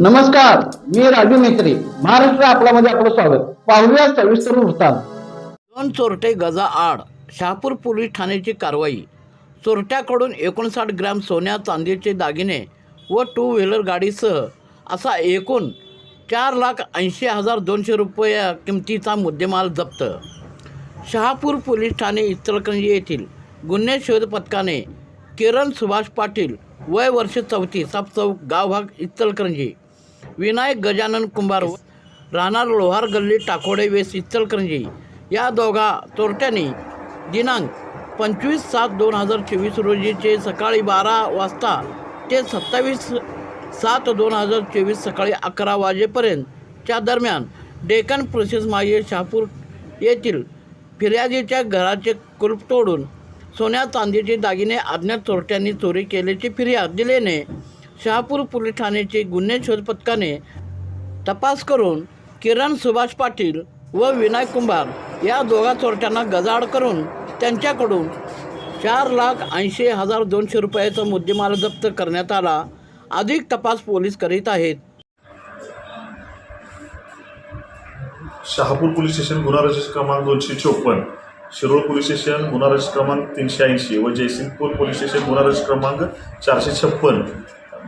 नमस्कार मी राजू मेत्री महाराष्ट्र आपल्यामध्ये आपलं स्वागत. पाहूया सविस्तर वृत्तांत. दोन चोरटे गजा आड शहापूर पोलीस ठाण्याची कारवाई. चोरट्याकडून एकोणसाठ ग्रॅम सोन्या चांदीचे दागिने व टू व्हीलर गाडीसह असा एकूण चार लाख ऐंशी हजार दोनशे रुपये किमतीचा मुद्देमाल जप्त. शहापूर पोलीस ठाणे इचलकरंजी येथील गुन्हे शोध पथकाने किरण सुभाष पाटील वय वर्ष चौतीस चौक गावभाग इचलकरंजी. विनायक गजानन कुंभार राहणार लोहार गल्ली टाकोडे वेस इचलकरंजी. या दोघा चोरट्यांनी दिनांक पंचवीस सात दोन हजार चोवीस रोजीचे सकाळी बारा वाजता ते सत्तावीस सात दोन हजार चोवीस सकाळी अकरा वाजेपर्यंतच्या दरम्यान डेक्कन प्रोसेस माये शहापूर येथील फिर्यादीच्या घराचे कुलूप तोडून सोन्या चांदीचे दागिने अज्ञात चोरट्यांनी चोरी केल्याची फिर्याद दिल्याने शहापूर पोलीस ठाण्याचे गुन्हे शोध पथकाने तपास करून किरण सुभाष पाटील व विनायक कुंभार या दोघा चोरट्यांना गजाड करून त्यांच्याकडून चार लाख ऐंशी हजार दोनशे रुपयाचा मुद्देमाल जप्त करण्यात आला. अधिक तपास पोलीस करीत आहेत. शहापूर पोलीस स्टेशन गुन्हा रजिस्टर क्रमांक दोनशे चोपन्न शिरोळ पोलीस स्टेशन गुन्हा रजिस्टर क्रमांक तीनशे ऐंशी व जयसिंगपूर पोलीस स्टेशन गुन्हा रजिस्टर क्रमांक चारशे छप्पन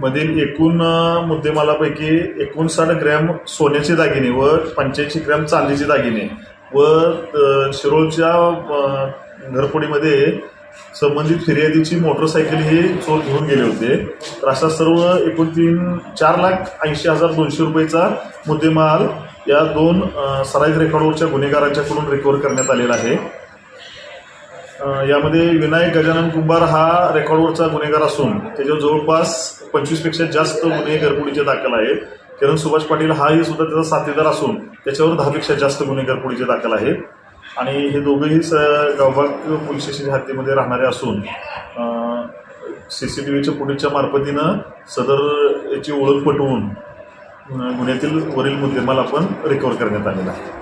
मधील एकूण मुद्देमालापैकी एकोणसाठ ग्रॅम सोन्याचे दागिने व पंच्याऐंशी ग्रॅम चांदीचे दागिने व शिरोळच्या अ, घरफोडीमध्ये संबंधित फिर्यादीची मोटरसायकल हे चोर घेऊन गेले होते. तर अशा सर्व एकूण तीन चार लाख ऐंशी हजार दोनशे रुपयेचा मुद्देमाल या दोन सराईत रेकॉर्डवरच्या गुन्हेगारांच्याकडून रिकवर करण्यात आलेला आहे. यामध्ये विनायक गजानन कुंभार हा रेकॉर्डवरचा गुन्हेगार असून त्याच्यावर जवळपास पंचवीसपेक्षा जास्त गुन्हे घरपुडीचे दाखल आहेत. किरण सुभाष पाटील हाही सुद्धा त्याचा साथीदार असून त्याच्यावर दहापेक्षा जास्त गुन्हे घरपुडीचे दाखल आहेत. आणि हे दोघेही स गावभाग पोलीस स्टेशनच्या हद्दीमध्ये राहणारे असून सी सी टी व्हीच्या पुढेच्या मार्फतीनं सदर याची ओळख पटवून गुन्ह्यातील वरील मुद्देमाल आपण रिकवर करण्यात आलेला आहे.